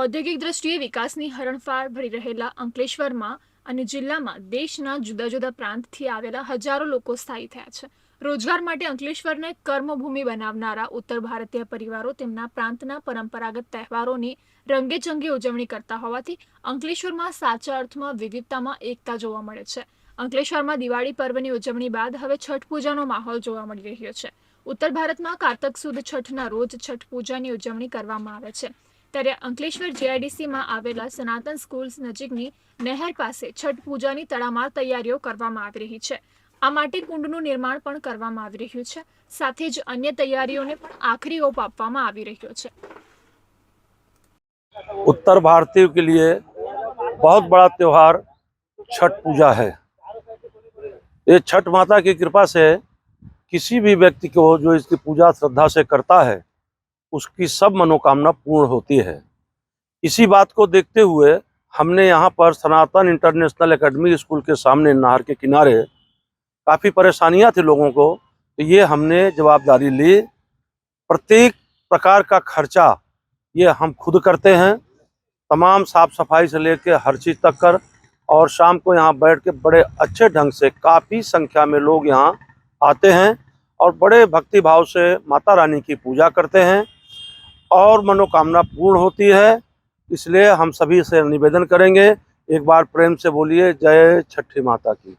ઔદ્યોગિક દ્રષ્ટિએ વિકાસની હરણફાળ ભરી રહેલા અંકલેશ્વરમાં અને જિલ્લામાં દેશના જુદા જુદા પ્રાંતથી આવેલા હજારો લોકો સ્થાયી થયા છે રોજગાર માટે અંકલેશ્વરને કર્મભૂમિ બનાવનારા ઉત્તર ભારતીય પરિવારો તેમના પ્રાંતના પરંપરાગત તહેવારોની રંગેચંગી ઉજવણી કરતા હોવાથી અંકલેશ્વરમાં સાચા અર્થમાં વિવિધતામાં એકતા જોવા મળે છે અંકલેશ્વરમાં દિવાળી પર્વની ઉજવણી બાદ હવે છઠ પૂજાનો માહોલ જોવા મળી રહ્યો છે ઉત્તર ભારતમાં કારતક સુદ છઠના રોજ છઠ પૂજાની ઉજવણી કરવામાં આવે છે ત્યાં અંકલેશ્વર જીઆઈડીસી માં આવેલા સનાતન સ્કૂલ્સ નજીક ની નહેર પાસે છટ પૂજા ની તળામાર તૈયારીઓ કરવામાં આવી રહી છે આ માટે કુંડ નું નિર્માણ પણ કરવામાં આવી રહ્યું છે સાથે જ અન્ય તૈયારીઓ ને પણ આખરી ઓપ આપવામાં આવી રહ્યું છે ઉત્તર ભારતીયો કે લિયે બહોત બડા ત્યોહાર છટ પૂજા હૈ એ છટ માતા કે કૃપા સે કિસી ભી વ્યક્તિ કો જો ઇસકી પૂજા શ્રદ્ધા સે કરતા હૈ उसकी सब मनोकामना पूर्ण होती है इसी बात को देखते हुए हमने यहाँ पर सनातन इंटरनेशनल एकेडमी स्कूल के सामने नहर के किनारे काफ़ी परेशानियाँ थी लोगों को तो ये हमने जवाबदारी ली प्रत्येक प्रकार का खर्चा ये हम खुद करते हैं तमाम साफ सफाई से लेकर हर चीज़ तक कर और शाम को यहाँ बैठ के बड़े अच्छे ढंग से काफ़ी संख्या में लोग यहाँ आते हैं और बड़े भक्ति भाव से माता रानी की पूजा करते हैं और मनोकामना पूर्ण होती है इसलिए हम सभी से निवेदन करेंगे एक बार प्रेम से बोलिए जय छठी माता की